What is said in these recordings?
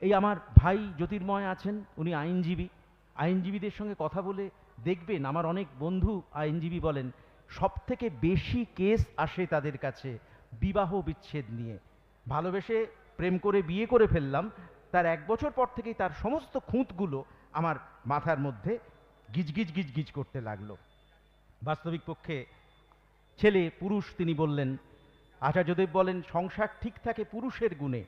এই আমার ভাই জ্যোতির্ময় আছেন, উনি আইনজীবী। আইনজীবীদের সঙ্গে কথা বলে দেখবেন আমার অনেক বন্ধু আইনজীবী বলেন সব থেকে বেশি কেস আসে তাদের কাছে বিবাহ বিচ্ছেদ নিয়ে। ভালোবেসে প্রেম করে বিয়ে করে ফেললাম, তার এক বছর পর থেকেই তার সমস্ত খুঁতগুলো আমার মাথার মধ্যে গিজগিজ গিজগিজ করতে লাগল। বাস্তবিক পক্ষে ছেলে, পুরুষ তিনি বললেন, আচার্যদেব বলেন, সংসার ঠিক থাকে পুরুষের গুণে।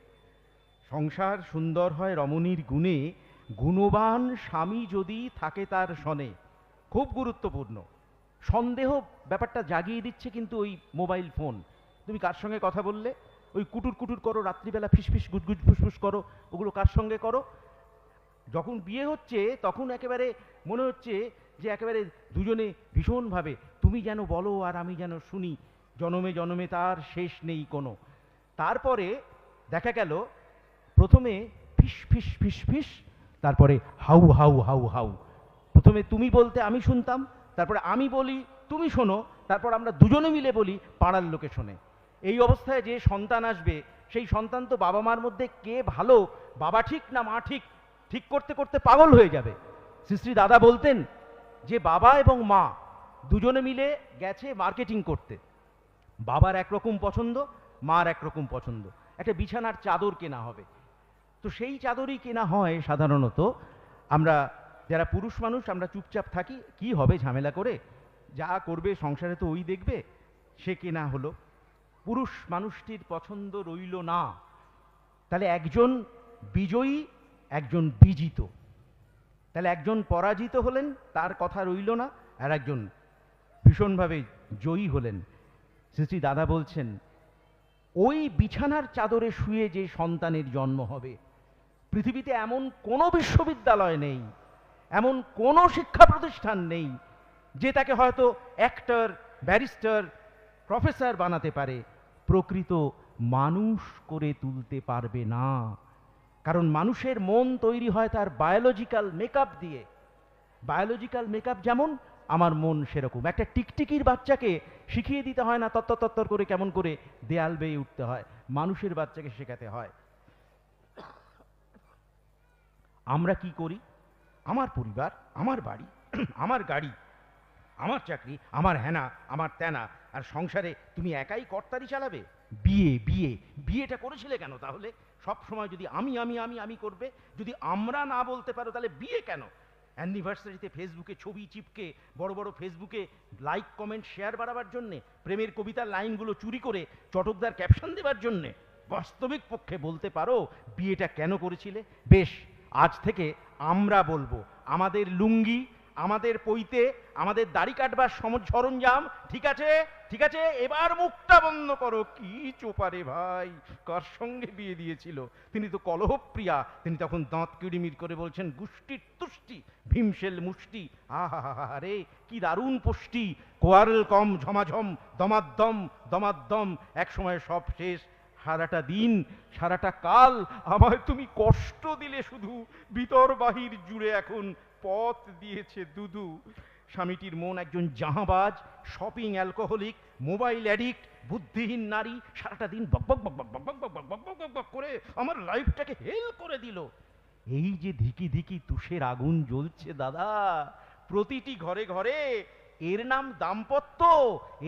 সংসার সুন্দর হয় রমণীর গুণে, গুণবান স্বামী যদি থাকে তার সনে। খুব গুরুত্বপূর্ণ। সন্দেহ ব্যাপারটা জাগিয়ে দিচ্ছে কিন্তু ওই মোবাইল ফোন। তুমি কার সঙ্গে কথা বললে? ওই কুটুর কুটুর করো, রাত্রিবেলা ফিসফিস গুজগুজ ফুসফুস করো, ওগুলো কার সঙ্গে করো? যখন বিয়ে হচ্ছে তখন একেবারে মনে হচ্ছে যে একেবারে দুজনে ভীষণভাবে, তুমি যেন বলো আর আমি যেন শুনি, জনমে জনমে তার শেষ নেই কোনো। তারপরে দেখা গেল প্রথমে ফিস ফিস ফিস ফিস, তারপরে হাউ হাউ হাউ হাউ। প্রথমে তুমি বলতে আমি শুনতাম, তারপরে আমি বলি, তুমি শোনো, তারপর আমরা দুজনে মিলে বলি, পাড়ার লোকে শোনে। এই অবস্থায় যে সন্তান আসবে, সেই সন্তান তো বাবা মার মধ্যে কে ভালো, বাবা ঠিক না মা ঠিক ঠিক করতে করতে পাগল হয়ে যাবে। শ্রী দাদা বলতেন যে বাবা এবং মা দুজনে মিলে গেছে মার্কেটিং করতে। বাবার একরকম পছন্দ, মার একরকম পছন্দ। একটা বিছানার চাদর কেনা হবে। তো সেই চাদরই কেনা হয় সাধারণত। আমরা যারা পুরুষ মানুষ, আমরা চুপচাপ থাকি, কি হবে ঝামেলা করে? যা করবে সংসারে তো ওই দেখবে, সে কেনা হলো। পুরুষ মানুষটির পছন্দ রইল না। তাহলে একজন বিজয়ী, একজন বিজিত। তাহলে একজন পরাজিত হলেন, তার কথা রইল না, আর একজন ভীষণভাবে জয়ী হলেন। শ্রী দাদা বলছেন, ওই বিছানার চাদরে শুয়ে যে সন্তানের জন্ম হবে পৃথিবীতে এমন কোনো বিশ্ববিদ্যালয় নেই, এমন কোনো শিক্ষা প্রতিষ্ঠান নেই, যে তাকে হয়তো অ্যাক্টর ব্যারিস্টার প্রফেসর বানাতে পারে। প্রকৃত মানুষ করে তুলতে পারবে না। কারণ মানুষের মন তৈরি হয় তার বায়োলজিক্যাল মেকআপ দিয়ে। বায়োলজিক্যাল মেকআপ যেমন আমার মন সেরকম। একটা টিকটিকির বাচ্চাকে শিখিয়ে দিতে হয় না তত্তর তত্তর করে কেমন করে দেয়াল বেয়ে উঠতে হয়। মানুষের বাচ্চাকে শেখাতে হয়। আমরা কি করি? আমার পরিবার, আমার বাড়ি, আমার গাড়ি, আমার চাকরি, আমার হেনা, আমার তেনা, আর সংসারে তুমি একাই কর্তারি চালাবে? বিয়ে বিয়ে, বিয়েটা করেছিলে কেন তাহলে? সব সময় যদি আমি আমি আমি আমি করবে, যদি আমরা না বলতে পারো তাহলে বিয়ে কেন? অ্যানিভার্সারিতে ফেসবুকে ছবি চিপকে, বড় বড় ফেসবুকে লাইক, কমেন্ট, শেয়ার বাড়াবার জন্যে, প্রেমের কবিতার লাইনগুলো চুরি করে চটকদার ক্যাপশন দেবার জন্যে, বাস্তবিক পক্ষে বলতে পারো বিয়েটা কেন করেছিলে? বেশ আজ থেকে আমরা বলব, আমাদের লুঙ্গি, আমাদের পইতে আমাদের দাড়ি কাটবার সম- সরঞ্জাম, ঠিক আছে? ঠিক আছে? এবার মুখটা বন্ধ করো। কি চোপারে ভাই, কার সঙ্গে বিয়ে দিয়েছিল? তিনি তো কলহপ্রিয়া, তিনি তখন দাঁত কিড়িমির করে বলছেন গুষ্টির তুষ্টি ভীমশেল মুষ্টি। আহা রে কি দারুণ পুষ্টি। কোয়ারেল কম ঝমাঝম, দমাদ্দম দমাদ্দম এক সময় সব শেষ। সারাটা দিন সারাটা কাল আমায় তুমি কষ্ট দিলে শুধু ভিতর বাহির জুড়ে এখন পথ দিয়েছে দুদু স্বামীটির মন একজন জাহাবাজ শপিং অ্যালকোহলিক মোবাইল অ্যাডিক্ট বুদ্ধিহীন নারী সারাটা দিন বক বক বক বক বক বক বক বক বক বক করে আমার লাইফটাকে হেল করে দিল এই যে ধিকি ধিকি তুষের আগুন জ্বলছে দাদা প্রতিটি ঘরে ঘরে এর নাম দাম্পত্য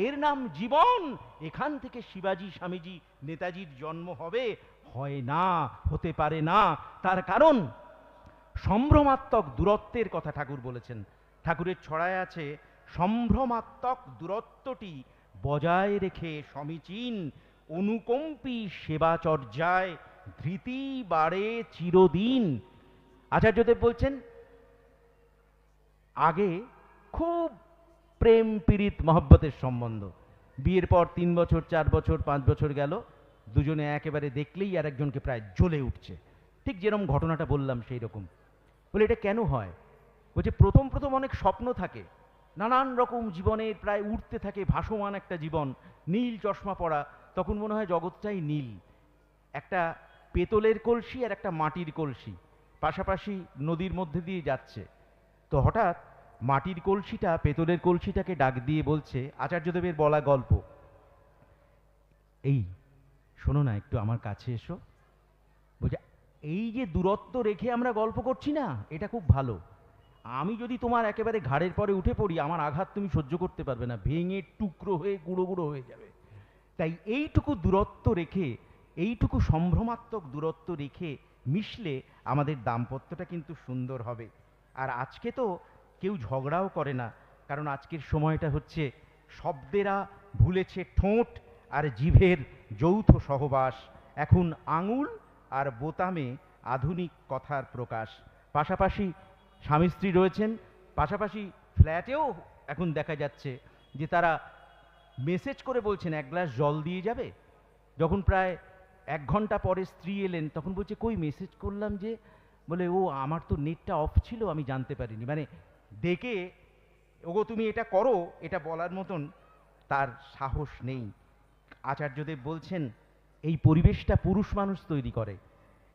এর নাম জীবন এখান থেকে শিবাজি স্বামীজি নেতাজির জন্ম হবে, হয় না, হতে পারে না। তার কারণ, সম্ভ্রমাত্মক দূরত্বের কথা ঠাকুর বলেছেন। ঠাকুরের ছড়ায় আছে, সম্ভ্রমাত্মক দূরত্বটি বজায় রেখে সমীচীন অনুকম্পী সেবাচর্যায় ধৃতি বাড়ে চিরদিন। আচার্যদেব বলছেন, আগে খুব প্রেম পীড়িত মহব্বতের সম্বন্ধ। বিয়ের পর তিন বছর, চার বছর, পাঁচ বছর গেল দুজনে একেবারে দেখলেই আর একজনকে প্রায় জ্বলে উঠছে। ঠিক যেরকম ঘটনাটা বললাম সেই রকম। বলে, এটা কেন হয়? বলছে, প্রথম প্রথম অনেক স্বপ্ন থাকে। নানান রকম জীবনের প্রায় উঠতে থাকে ভাসমান একটা জীবন, নীল চশমা পরা, তখন মনে হয় জগৎটাই নীল। একটা পেতলের কলসি আর একটা মাটির কলসি, পাশাপাশি নদীর মধ্যে দিয়ে যাচ্ছে। তো হঠাৎ মাটির কলসিটা পেতলের কলসিটাকে ডাক দিয়ে বলছে, আচার্যদেবের বলা গল্প। এই শোনো না, একটু আমার কাছে এসো। বলছে, এই যে দূরত্ব রেখে আমরা গল্প করছি না, এটা খুব ভালো। আমি যদি তোমার একেবারে ঘাড়ের পরে উঠে পড়ি, আমার আঘাত তুমি সহ্য করতে পারবে না, ভেঙে টুকরো হয়ে গুঁড়ো গুঁড়ো হয়ে যাবে। তাই এইটুকু দূরত্ব রেখে, এইটুকু সম্ভ্রমাত্মক দূরত্ব রেখে মিশলে আমাদের দাম্পত্যটা কিন্তু সুন্দর হবে। আর আজকে তো কেউ ঝগড়াও করে না, কারণ আজকের সময়টা হচ্ছে, শব্দেরা ভুলেছে ঠোঁট আর জিভের যৌথ সহবাস, এখন আঙুল আর বোতামে আধুনিক কথার প্রকাশ। পাশাপাশি স্বামী স্ত্রী রয়েছেন, পাশাপাশি ফ্ল্যাটেও এখন দেখা যাচ্ছে যে তারা মেসেজ করে বলছেন, এক গ্লাস জল দিয়ে যাবে? যখন প্রায় এক ঘণ্টা পরে স্ত্রী এলেন, তখন বলছে, কই মেসেজ করলাম যে? বলে, ও, আমার তো নেটটা অফ ছিল, আমি জানতে পারিনি। মানে ডেকে ওগো, তুমি এটা করো, এটা বলার মতন তার সাহস নেই। আচার্যদেব বলছেন, এই পরিবেশটা পুরুষ মানুষ তৈরি করে।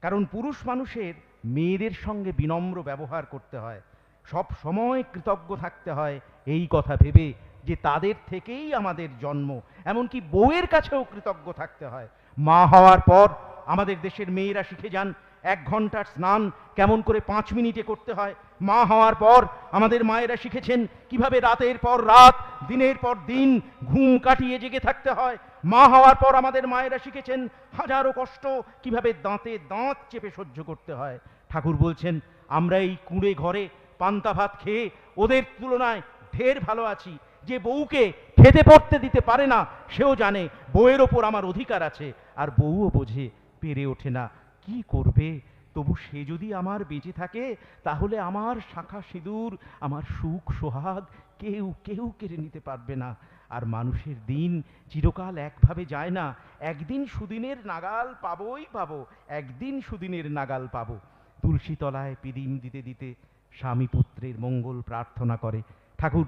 কারণ পুরুষ মানুষের মেয়েদের সঙ্গে বিনম্র ব্যবহার করতে হয়। সব সময় কৃতজ্ঞ থাকতে হয় এই কথা ভেবে যে তাদের থেকেই আমাদের জন্ম। এমনকি বউয়ের কাছেও কৃতজ্ঞ থাকতে হয়। মা হওয়ার পর আমাদের দেশের মেয়েরা শিখে যান, এক ঘণ্টার স্নান কেমন করে পাঁচ মিনিটে করতে হয়। মা হওয়ার পর আমাদের মায়েরা শিখেছেন কীভাবে রাতের পর রাত, দিনের পর দিন, ঘুম কাটিয়ে জেগে থাকতে হয়। মা হওয়ার পর আমাদের মায়েরা শিখেছেন হাজারো কষ্ট, কীভাবে দাঁতে দাঁত চেপে সহ্য করতে হয়। ঠাকুর বলছেন, আমরা এই কুঁড়ে ঘরে পান্তা ভাত খেয়ে ওদের তুলনায় ঢের ভালো আছি। যে বউকে খেতে পড়তে দিতে পারে না, সেও জানে বউয়ের ওপর আমার অধিকার আছে। আর বউও বোঝে, পেরে ওঠে না। কি করবে? তবু সে যদি আমার বেঁচে থাকে, তাহলে আমার শাখা সিঁদুর, আমার সুখ সোহাগ কেউ কেউ কেড়ে নিতে পারবে না। আর মানুষের দিন চিরকাল একভাবে যায় না। একদিন সুদিনের নাগাল পাবোই পাবো, একদিন সুদিনের নাগাল পাবো। তুলসী তলায় পিদিম দিতে দিতে স্বামী পুত্রের মঙ্গল প্রার্থনা করে। ঠাকুর,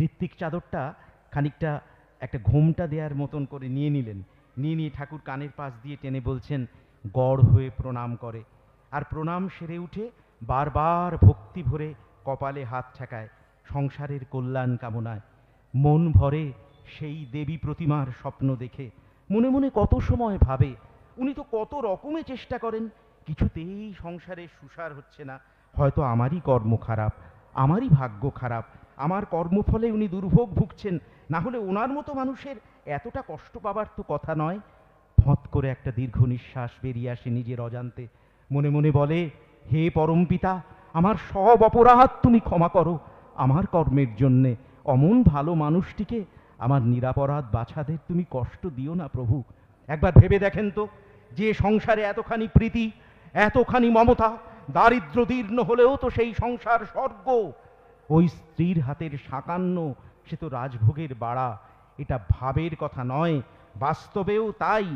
ঋত্বিক চাদরটা খানিকটা একটা ঘোমটা দেওয়ার মতন করে নিয়ে নিলেন। নিয়ে নিয়ে ঠাকুর কানের পাশ দিয়ে টেনে বলছেন, গড় হয়ে প্রণাম করে। আর প্রণাম সেরে উঠে বারবার ভক্তি ভরে কপালে হাত ঠেকায় সংসারের কল্যাণ কামনায়। মন ভরে সেই দেবী প্রতিমার স্বপ্ন দেখে, মনে মনে কত সময় ভাবে, উনি তো কত রকমে চেষ্টা করেন, কিছুতেই সংসারে সুসার হচ্ছে না। হয়তো আমারই কর্ম খারাপ, আমারই ভাগ্য খারাপ, আমার কর্মফলে উনি দুর্ভোগ ভুগছেন, না হলে ওনার মতো মানুষের এতটা কষ্ট পাবার তো কথা নয়। ফত করে একটা দীর্ঘ নিঃশ্বাস বেরিয়ে আসে নিজের অজান্তে। মনে মনে বলে, হে পরমপিতা আমার সব অপরাধ তুমি ক্ষমা করো। আমার কর্মের জন্যে অমন ভালো মানুষটিকে আমার নিরাপরাধ বাছাদের তুমি কষ্ট দিও না প্রভু। একবার ভেবে দেখেন তো, যে সংসারে এতখানি প্রীতি, এতখানি মমতা, দারিদ্র দীর্ণ হলেও তো সেই সংসার স্বর্গ। ওই স্ত্রীর হাতের সাকান্ন সে তো রাজভোগের বাড়া। এটা ভাবের কথা নয়, বাস্তবেও তাই।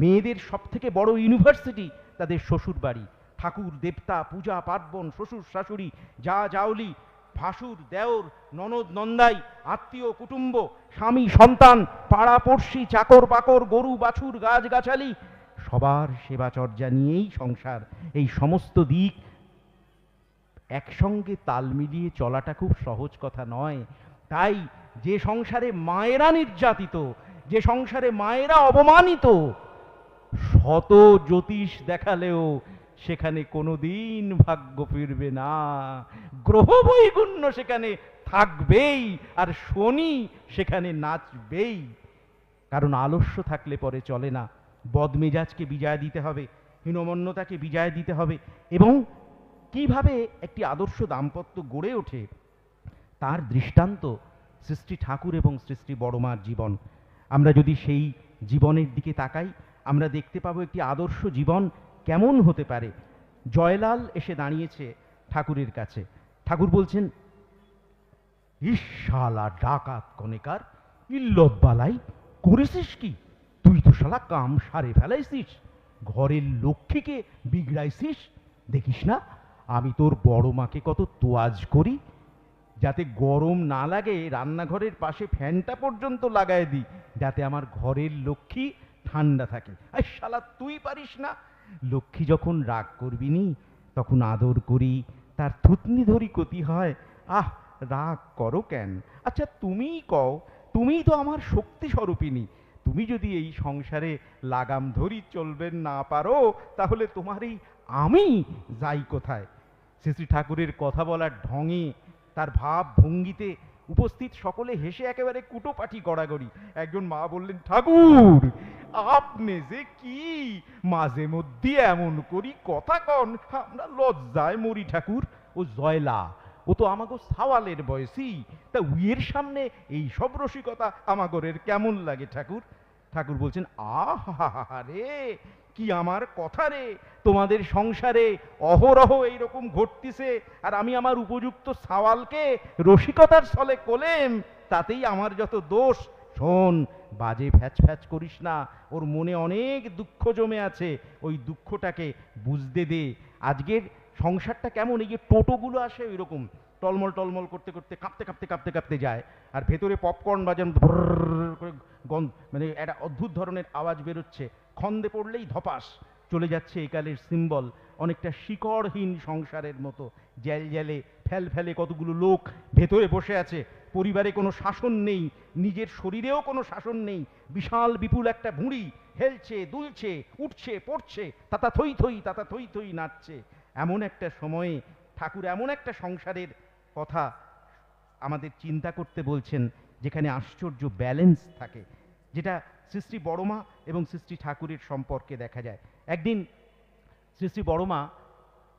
মেয়েদের সব থেকে বড় ইউনিভার্সিটি তাদের শ্বশুর বাড়ি। ঠাকুর, দেবতা, পূজা, পার্বণ, শ্বশুর, শাশুড়ি, যা জাউলি ভাসুর, দেওর, ননদ, নন্দাই, আত্মীয়, কুটুম্ব, স্বামী, সন্তান, পাড়া, পড়শি, চাকর, বাকর, গরু, বাছুর গাছগাছালি সবার সেবা চর্যা নিয়েই সংসার। এই সমস্ত দিক একসঙ্গে তাল মিলিয়ে চলাটা খুব সহজ কথা নয়। তাই যে সংসারে মায়েরা নির্যাতিত, যে সংসারে মায়েরা অপমানিত শত জ্যোতিষ দেখালেও সেখানে কোনোদিন ভাগ্য ফিরবে না। গ্রহ বৈগুণ্য সেখানে থাকবেই আর শনি সেখানে নাচবেই। কারণ আলস্য থাকলে পরে চলে না। বদমেজাজকে বিজয় দিতে হবে, হীনমন্যতাকে বিজয় দিতে হবে এবং কীভাবে একটি আদর্শ দাম্পত্য গড়ে ওঠে তার দৃষ্টান্ত সৃষ্টি ঠাকুর এবং সৃষ্টি বড়মার জীবন। আমরা যদি সেই জীবনের দিকে তাকাই আমরা দেখতে পাবো একটি আদর্শ জীবন কেমন হতে পারে। জয়লাল এসে দাঁড়িয়েছে ঠাকুরের কাছে। ঠাকুর বলছেন ইশালা ডাকাত কনেকার ইল্লত বালাই, করেছিস কি? তুই তো শালা কাম সারে ফেলাইছিস, ঘরের লক্ষ্মীকে বিগড়াইছিস, দেখিস না? আমি তোর বড় মাকে কত তোয়াজ করি, যাতে গরম না লাগে রান্নাঘরের পাশে ফ্যানটা পর্যন্ত লাগায় দিই, যাতে আমার ঘরের লক্ষ্মী ঠান্ডা থাকে। আর শালা, তুই পারিস না। লক্ষ্মী যখন রাগ করবি নি, তখন আদর করি, তার থুতনি ধরি ক্ষতি হয়। আহ, রাগ করো কেন? আচ্ছা তুমিই কও, তুমিই তো আমার শক্তি স্বরূপিনী তুমি যদি এই সংসারে লাগাম ধরি চলবেন না পারো, তাহলে তোমার এই আমি যাই কোথায়? শ্রী শ্রী ঠাকুরের কথা বলার ঢঙে তার ভাব ভঙ্গিতে উপস্থিত সকলে হেসে একেবারে কুটোপাটি গড়াগড়ি। একজন মা বললেন, ঠাকুর, আপনি যে কি? মাঝে মধ্যে এমন করি কথা কন। আমরা লজ্জায় মরি, ঠাকুর। ও জয়লা, ও তো আমাগো সাওয়ালের বয়সী। তা উইয়ের সামনে এই সব রসিকতা আমাগরের কেমন লাগে, ঠাকুর? ঠাকুর বলছেন আহা রে কি আমার কথা রে? তোমাদের সংসারে অহরহ এইরকম ঘটতিছে, আর আমি আমার উপযুক্ত সাওয়ালকে রসিকতার ছলে কোলেম, তাতেই আমার যত দোষ। শোন, বাজে ফ্যাচ ফ্যাচ করিস না, ওর মনে অনেক দুঃখ জমে আছে, ওই দুঃখটাকে বুঝতে দে। আজকের সংসারটা কেমন? এই যে টোটোগুলো আসে ওই রকম টলমল টলমল করতে করতে, কাঁপতে কাঁপতে কাঁপতে কাঁপতে যায়, আর ভেতরে পপকর্ন বাজান করে গন্ধ মানে একটা অদ্ভুত ধরনের আওয়াজ বেরোচ্ছে। খন্দে পড়লেই ধপাস। চলে যাচ্ছে একালের সিম্বল অনেকটা শিকড়হীন সংসারের মতো। জ্যাল জ্যালে ফেল ফেলে কতগুলো লোক ভেতরে বসে আছে। পরিবারে কোনো শাসন নেই, নিজের শরীরেও কোনো শাসন নেই। বিশাল বিপুল একটা ভুঁড়ি হেলছে, দুলছে, উঠছে, পড়ছে, তাতা থই থই, তাতা থই থই নাচছে। এমন একটা সময়ে ঠাকুর এমন একটা সংসারের কথা আমাদের চিন্তা করতে বলছেন, যেখানে আশ্চর্য ব্যালেন্স থাকে। যেটা সৃষ্টি বড়মা এবং সৃষ্টি ঠাকুরের সম্পর্কে দেখা যায়। একদিন সৃষ্টি বড়মা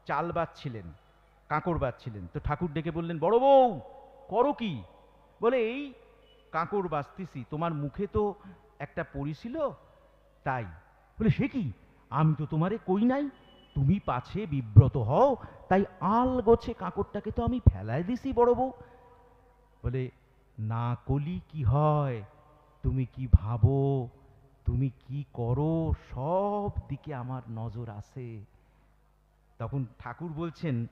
চাল বাচ্ছিলেন কাঁকড় বাচ্ছিলেন তো ঠাকুর ডেকে বললেন, বড় বউ, করো কি? বলে, এই কাঁকড় বাঁচতেছি তোমার মুখে তো একটা পড়িছিল তাই। বলে, সে কি? আমি তো তোমারে কই নাই, তুমি পাছে বিব্রত হও, তাই আল গোছে কাঁকড়টাকে তো আমি ফেলায় দিছি, বড় বউ। বলে, না কলি কি হয়? তুমি কি ভাবো? তুমি কি করো? সব দিকে আমার নজর আছে। তখন ঠাকুর বলছেন,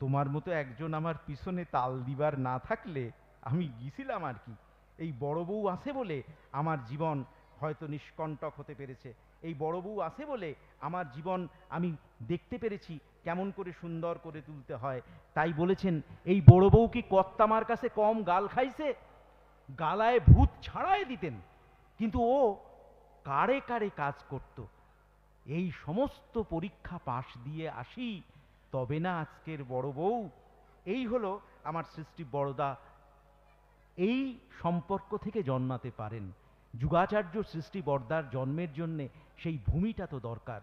তোমার মতো একজন আমার পিছনে তাল দিবার না থাকলে আমি গিয়েছিলাম আর কি। এই বড় বউ আছে বলে আমার জীবন হয়তো নিষ্কণ্টক হতে পেরেছে। এই বড় বউ আছে বলে আমার জীবন আমি দেখতে পেরেছি, কেমন করে সুন্দর করে তুলতে হয়। তাই বলেছেন, এই বড় বউ কি কর্তামার কাছে কম গাল খাইছে? গালায় ভূত ছাড়াই দিতেন, কিন্তু ও কারে কারে কাজ করত। এই সমস্ত পরীক্ষা পাশ দিয়ে আসি, তবে না আজকের বড় বউ। এই হলো আমার সৃষ্টি বড়দা। এই সম্পর্ক থেকে জন্মাতে পারেন। যুগাচার্য সৃষ্টি বর্দার জন্মের জন্যে সেই ভূমিটা তো দরকার।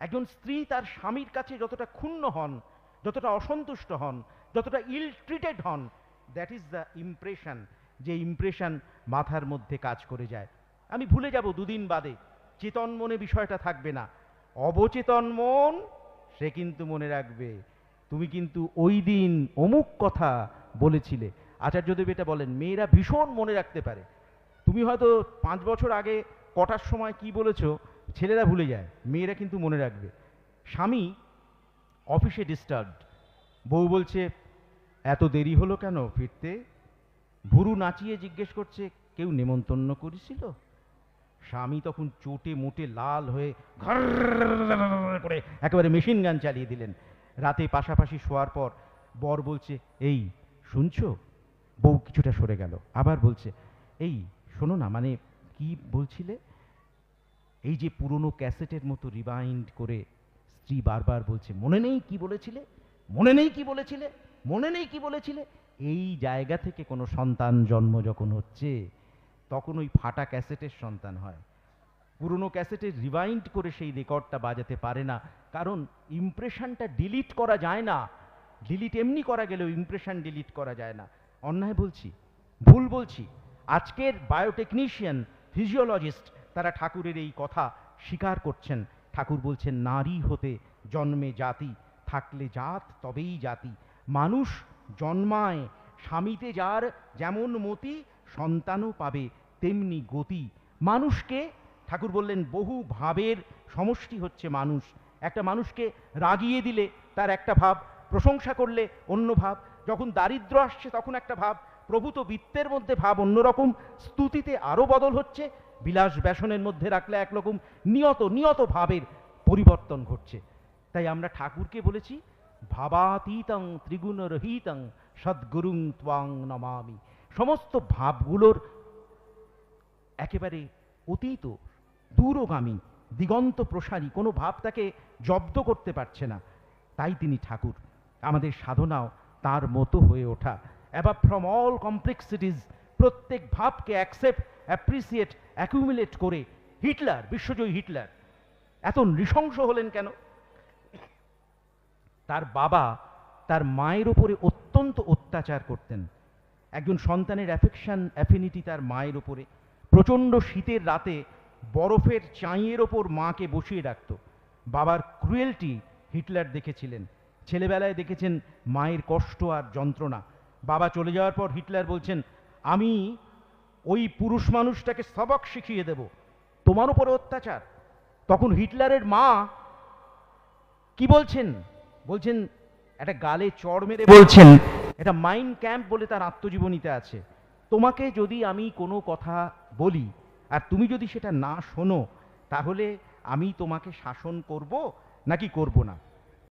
একজন স্ত্রী তার স্বামীর কাছে যতটা ক্ষুণ্ণ হন, যতটা অসন্তুষ্ট হন, যতটা ইল ট্রিটেড হন দ্যাট ইজ দ্য ইমপ্রেশন যে ইমপ্রেশন মাথার মধ্যে কাজ করে যায়। আমি ভুলে যাব দুদিন বাদে, চেতন মনে বিষয়টা থাকবে না। অবচেতন মন, সে কিন্তু মনে রাখবে, তুমি কিন্তু ওই দিন অমুক কথা বলেছিলে। আচার্যদেব এটা বলেন, মেয়েরা ভীষণ মনে রাখতে পারে। তুমি হয়তো পাঁচ বছর আগে কটার সময় কি বলেছ, ছেলেরা ভুলে যায়, মেয়েরা কিন্তু মনে রাখবে। স্বামী অফিসে ডিস্টার্বড বউ বলছে, এত দেরি হলো কেন ফিরতে? ভুরু নাচিয়ে জিজ্ঞেস করছে, কেউ নেমন্তন্ন করেছিল? স্বামী তখন চোটে মোটে লাল হয়ে ঘর করে একেবারে মেশিন গান চালিয়ে দিলেন। রাতে পাশাপাশি শোয়ার পর বর বলছে, এই, শুনছো? বউ কিছুটা সরে গেল। আবার বলছে, এই, শোনো না মানে কি বলছিলে? এই যে পুরনো ক্যাসেটের মতো রিবাইন্ড করে স্ত্রী বারবার বলছে, মনে নেই কি বলেছিলে? মনে নেই কি বলেছিলে? মনে নেই কি বলেছিলে? এই জায়গা থেকে কোনো সন্তান জন্ম যখন হচ্ছে, তখন ওই ফাটা ক্যাসেটের সন্তান হয়। পুরনো ক্যাসেটের রিভাইন্ড করে সেই রেকর্ডটা বাজাতে পারে না। কারণ ইমপ্রেশনটা ডিলিট করা যায় না। ডিলিট এমনি করা গেলেও ইমপ্রেশন ডিলিট করা যায় না। অন্যায় বলছি, ভুল বলছি। আজকের বায়োটেকনিশিয়ান, ফিজিওলজিস্ট তারা ঠাকুরের এই কথা স্বীকার করছেন। ঠাকুর বলছেন, নারী হতে জন্মে জাতি, থাকলে জাত তবেই জাতি। মানুষ জন্মায় স্বামীতে যার যেমন মতি সন্তানও পাবে, তেমনি গতি। মানুষকে, ঠাকুর বললেন, বহু ভাবের সমষ্টি হচ্ছে মানুষ। একটা মানুষকে রাগিয়ে দিলে তার একটা ভাব, প্রশংসা করলে অন্য ভাব। যখন দারিদ্র আসছে তখন একটা ভাব প্রভূত বৃত্তের মধ্যে ভাব অন্যরকম, স্তুতিতে আরও বদল হচ্ছে, বিলাস ব্যাসনের মধ্যে রাখলে একরকম নিয়ত নিয়ত ভাবের পরিবর্তন ঘটছে। তাই আমরা ঠাকুরকে বলেছি ভাবাতীতং ত্রিগুণরহিতং সদ্গুরুং ত্বাং নমামি। সমস্ত ভাবগুলোর একেবারে অতীত, দূরগামী, দিগন্ত প্রসারী, কোনো ভাব তাকে জব্দ করতে পারছে না। তাই তিনি ঠাকুর, আমাদের সাধনাও তার মতো হয়ে ওঠা। অ্যাবাভ ফ্রম অল কমপ্লেক্সিটিস প্রত্যেক ভাবকে অ্যাকসেপ্ট অ্যাপ্রিসিয়েট অ্যাকুমুলেট করে হিটলার, বিশ্বজয়ী হিটলার। এত নৃশংস হলেন কেন? তার বাবা তার মায়ের ওপরে অত্যন্ত অত্যাচার করতেন। একজন সন্তানের অ্যাফেকশন অ্যাফিনিটি তার মায়ের ওপরে প্রচণ্ড শীতের রাতে বরফের চাঁইয়ের ওপর মাকে বসিয়ে রাখত। বাবার ক্রুয়েলটি হিটলার দেখেছিলেন। ছেলেবেলায় দেখেছেন মায়ের কষ্ট আর যন্ত্রণা। বাবা চলে যাওয়ার পর হিটলার বলছেন, আমি ওই পুরুষ মানুষটাকে সবক শিখিয়ে দেব। তোমার উপরে অত্যাচার। তখন হিটলারের মা কি বলছেন? বলছেন একটা গালে চড় মেরে বলছেন এটা মাইন্ড ক্যাম্প বলে তার আত্মজীবনীতে আছে। তোমাকে যদি আমি কোনো কথা বলি আর তুমি যদি সেটা না শোনো তাহলে আমি তোমাকে শাসন করব নাকি করব না?